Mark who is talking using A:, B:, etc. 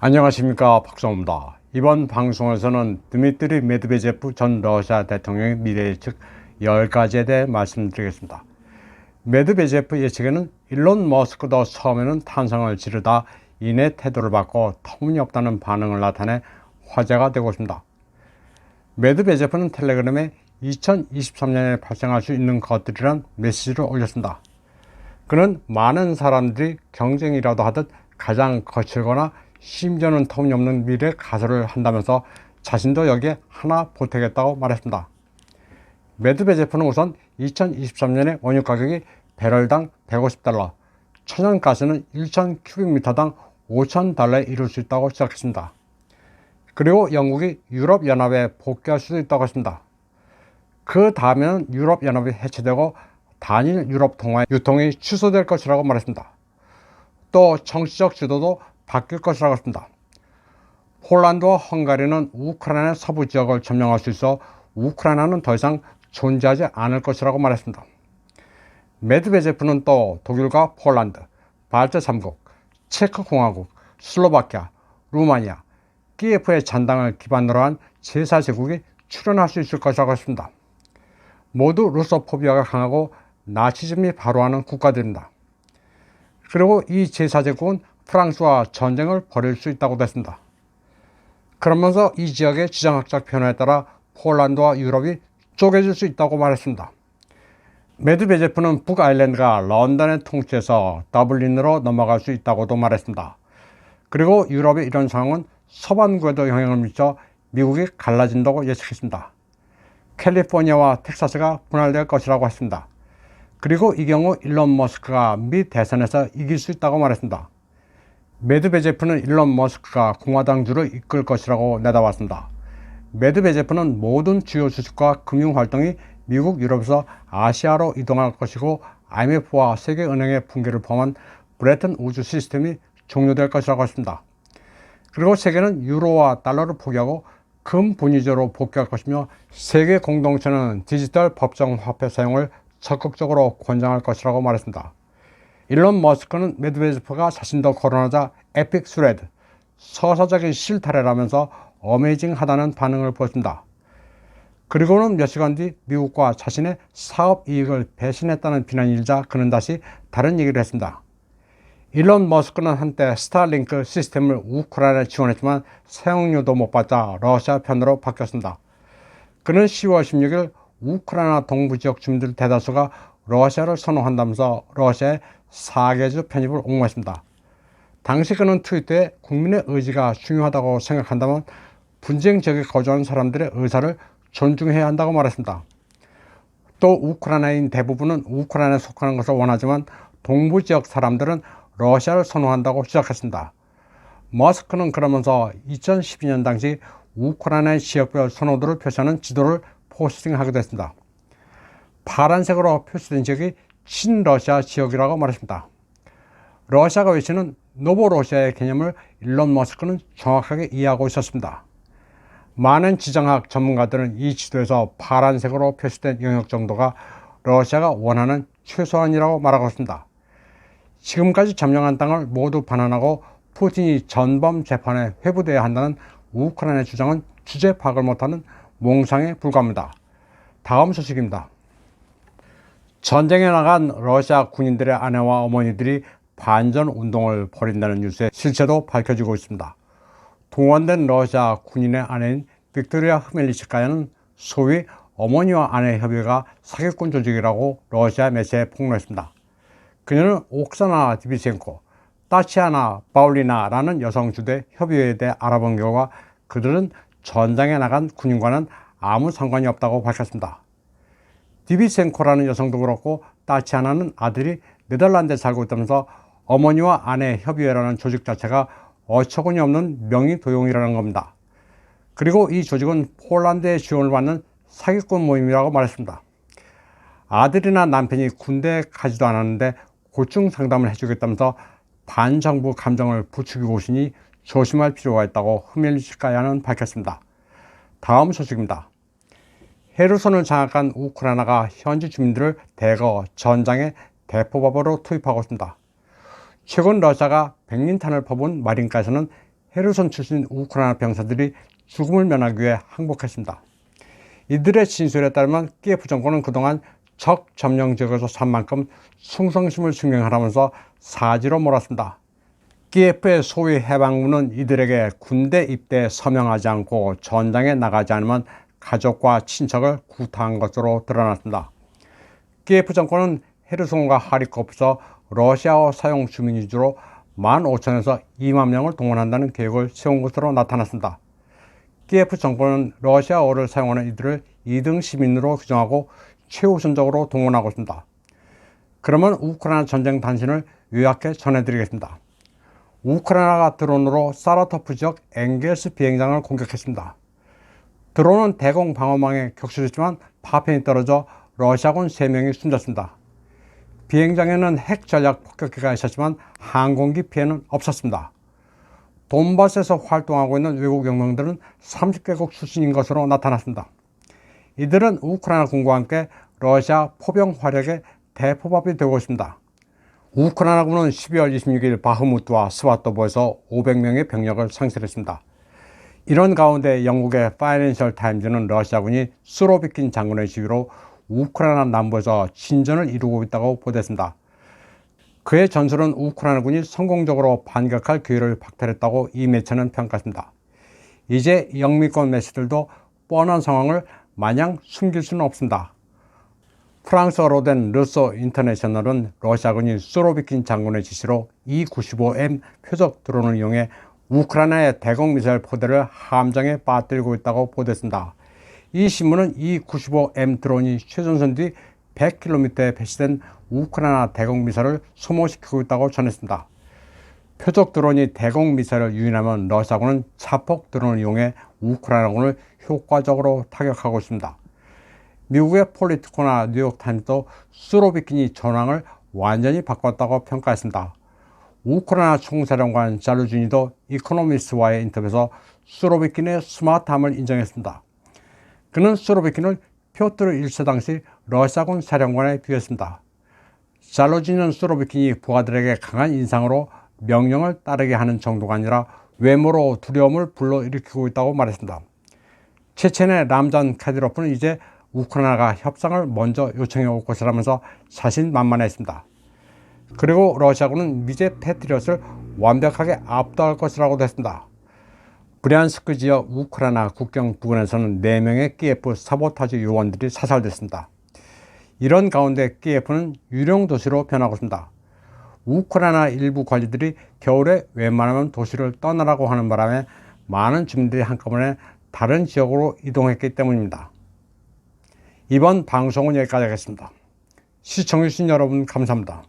A: 안녕하십니까 박성호입니다. 이번 방송에서는 드미트리 메드베제프 전 러시아 대통령의 미래 예측 10가지에 대해 말씀드리겠습니다. 메드베제프 예측에는 일론 머스크도 처음에는 탄성을 지르다 이내 태도를 바꿔 터무니없다는 반응을 나타내 화제가 되고 있습니다. 메드베제프는 텔레그램에 2023년에 발생할 수 있는 것들이란 메시지를 올렸습니다. 그는 많은 사람들이 경쟁이라도 하듯 가장 거칠거나 심지어는 터무니없는 미래 가설을 한다면서 자신도 여기에 하나 보태겠다고 말했습니다. 메드베제프는 우선 2023년에 원유 가격이 배럴당 150달러, 천연가스는 1,000 큐빅미터당 5,000달러에 이를 수 있다고 시작했습니다. 그리고 영국이 유럽연합에 복귀할 수도 있다고 했습니다. 그 다음에는 유럽연합이 해체되고 단일 유럽 통화 유통이 취소될 것이라고 말했습니다. 또 정치적 지도도 바뀔 것이라고 했습니다. 폴란드와 헝가리는 우크라이나 서부 지역을 점령할 수 있어 우크라이나는 더 이상 존재하지 않을 것이라고 말했습니다. 메드베제프는 또 독일과 폴란드, 발트 3국, 체크공화국, 슬로바키아, 루마니아, 키예프의 잔당을 기반으로 한 제4제국이 출연할 수 있을 것이라고 했습니다. 모두 루소포비아가 강하고 나치즘이 바로하는 국가들입니다. 그리고 이 제4제국은 프랑스와 전쟁을 벌일 수 있다고 했습니다. 그러면서 이 지역의 지정학적 변화에 따라 폴란드와 유럽이 쪼개질 수 있다고 말했습니다. 메드베제프는 북아일랜드가 런던의 통치에서 더블린으로 넘어갈 수 있다고도 말했습니다. 그리고 유럽의 이런 상황은 서반구에도 영향을 미쳐 미국이 갈라진다고 예측했습니다. 캘리포니아와 텍사스가 분할될 것이라고 했습니다. 그리고 이 경우 일론 머스크가 미 대선에서 이길 수 있다고 말했습니다. 메드베제프는 일론 머스크가 공화당 주를 이끌 것이라고 내다봤습니다. 메드베제프는 모든 주요 주식과 금융 활동이 미국, 유럽에서 아시아로 이동할 것이고 IMF와 세계은행의 붕괴를 포함한 브레튼 우주 시스템이 종료될 것이라고 했습니다. 그리고 세계는 유로와 달러를 포기하고 금 분위제로 복귀할 것이며 세계 공동체는 디지털 법정 화폐 사용을 적극적으로 권장할 것이라고 말했습니다. 일론 머스크는 메드베제프가 자신도 거론하자 에픽 스레드, 서사적인 실타래라면서 어메이징하다는 반응을 보였습니다. 그리고는 몇 시간 뒤 미국과 자신의 사업 이익을 배신했다는 비난이 일자 그는 다시 다른 얘기를 했습니다. 일론 머스크는 한때 스타링크 시스템을 우크라이나에 지원했지만 사용료도 못 받자 러시아 편으로 바뀌었습니다. 그는 10월 16일 우크라이나 동부 지역 주민들 대다수가 러시아를 선호한다면서 러시아의 4개주 편입을 옹호했습니다. 당시 그는 트위터에 국민의 의지가 중요하다고 생각한다면 분쟁 지역에 거주하는 사람들의 의사를 존중해야 한다고 말했습니다. 또 우크라이나인 대부분은 우크라이나에 속하는 것을 원하지만 동부 지역 사람들은 러시아를 선호한다고 시작했습니다. 머스크는 그러면서 2012년 당시 우크라이나의 지역별 선호도를 표시하는 지도를 포스팅하기도 했습니다. 파란색으로 표시된 지역이 친러시아 지역이라고 말했습니다. 러시아가 외치는 노보러시아의 개념을 일론 머스크는 정확하게 이해하고 있었습니다. 많은 지정학 전문가들은 이 지도에서 파란색으로 표시된 영역 정도가 러시아가 원하는 최소한이라고 말하고 있습니다. 지금까지 점령한 땅을 모두 반환하고 푸틴이 전범 재판에 회부돼야 한다는 우크라이나 주장은 주제 파악을 못하는 몽상에 불과합니다. 다음 소식입니다. 전쟁에 나간 러시아 군인들의 아내와 어머니들이 반전 운동을 벌인다는 뉴스의 실체도 밝혀지고 있습니다. 동원된 러시아 군인의 아내인 빅토리아 흐멜리치카야는 소위 어머니와 아내 협의회가 사기꾼 조직이라고 러시아 매체에 폭로했습니다. 그녀는 옥사나 디비센코, 따치아나 바울리나라는 여성 주대 협의회에 대해 알아본 결과 그들은 전장에 나간 군인과는 아무 상관이 없다고 밝혔습니다. 디비센코라는 여성도 그렇고 따치아나는 아들이 네덜란드에 살고 있다면서 어머니와 아내 협의회라는 조직 자체가 어처구니 없는 명의 도용이라는 겁니다. 그리고 이 조직은 폴란드의 지원을 받는 사기꾼 모임이라고 말했습니다. 아들이나 남편이 군대에 가지도 않았는데 고충 상담을 해주겠다면서 반정부 감정을 부추기고 오시니 조심할 필요가 있다고 흐멜리치카야는 밝혔습니다. 다음 소식입니다. 헤르손을 장악한 우크라이나가 현지 주민들을 대거 전장에 대포밥으로 투입하고 있습니다. 최근 러시아가 백린탄을 퍼부은 마린가에서는 헤르손 출신 우크라이나 병사들이 죽음을 면하기 위해 항복했습니다. 이들의 진술에 따르면 키예프 정권은 그동안 적 점령 지역에서 산 만큼 충성심을 증명하라면서 사지로 몰았습니다. 키예프의 소위 해방군은 이들에게 군대 입대에 서명하지 않고 전장에 나가지 않으면 가족과 친척을 구타한 것으로 드러났습니다. 키예프 정권은 헤르손과 하리코프에서 러시아어 사용 주민 위주로 15,000에서 2만 명을 동원한다는 계획을 세운 것으로 나타났습니다. 키예프 정권은 러시아어를 사용하는 이들을 2등 시민으로 규정하고 최우선적으로 동원하고 있습니다. 그러면 우크라이나 전쟁 단신을 요약해 전해드리겠습니다. 우크라이나가 드론으로 사라토프 지역 엥겔스 비행장을 공격했습니다. 드론은 대공 방어망에 격추됐지만 파편이 떨어져 러시아군 3명이 숨졌습니다. 비행장에는 핵 전략 폭격기가 있었지만 항공기 피해는 없었습니다. 돈바스에서 활동하고 있는 외국 영명들은 30개국 출신인 것으로 나타났습니다. 이들은 우크라이나 군과 함께 러시아 포병 화력의 대포밥이 되고 있습니다. 우크라이나 군은 12월 26일 바흐무트와 스와토보에서 500명의 병력을 상실했습니다. 이런 가운데 영국의 파이낸셜 타임즈는 러시아군이 수로비킨 장군의 지휘로 우크라이나 남부에서 진전을 이루고 있다고 보도했습니다. 그의 전술은 우크라이나군이 성공적으로 반격할 기회를 박탈했다고 이 매체는 평가했습니다. 이제 영미권 매체들도 뻔한 상황을 마냥 숨길 수는 없습니다. 프랑스어로 된 르소 인터내셔널은 러시아군이 수로비킨 장군의 지시로 E-95M 표적 드론을 이용해 우크라이나의 대공 미사일 포대를 함정에 빠뜨리고 있다고 보도했습니다. 이 신문은 E-95M 드론이 최전선 뒤 100km에 배치된 우크라이나 대공 미사일을 소모시키고 있다고 전했습니다. 표적 드론이 대공 미사일을 유인하면 러시아군은 자폭 드론을 이용해 우크라이나군을 효과적으로 타격하고 있습니다. 미국의 폴리티코나 뉴욕타임스도 수로비킨이 전황을 완전히 바꿨다고 평가했습니다. 우크라이나 총사령관 자르주니도 이코노미스와의 인터뷰에서 수로비킨의 스마트함을 인정했습니다. 그는 수로비킨을 표트르 1세 당시 러시아군 사령관에 비했습니다. 잘로지는 수로비킨이 부하들에게 강한 인상으로 명령을 따르게 하는 정도가 아니라 외모로 두려움을 불러일으키고 있다고 말했습니다. 체첸의 람잔 카디로프는 이제 우크라이나가 협상을 먼저 요청해 올 것이라면서 자신만만했습니다. 그리고 러시아군은 미제 패트리엇을 완벽하게 압도할 것이라고도 했습니다. 브리안스크 지역 우크라이나 국경 부근에서는 4명의 키예프 사보타지 요원들이 사살됐습니다. 이런 가운데 키예프는 유령 도시로 변하고 있습니다. 우크라이나 일부 관리들이 겨울에 웬만하면 도시를 떠나라고 하는 바람에 많은 주민들이 한꺼번에 다른 지역으로 이동했기 때문입니다. 이번 방송은 여기까지 하겠습니다. 시청해주신 여러분 감사합니다.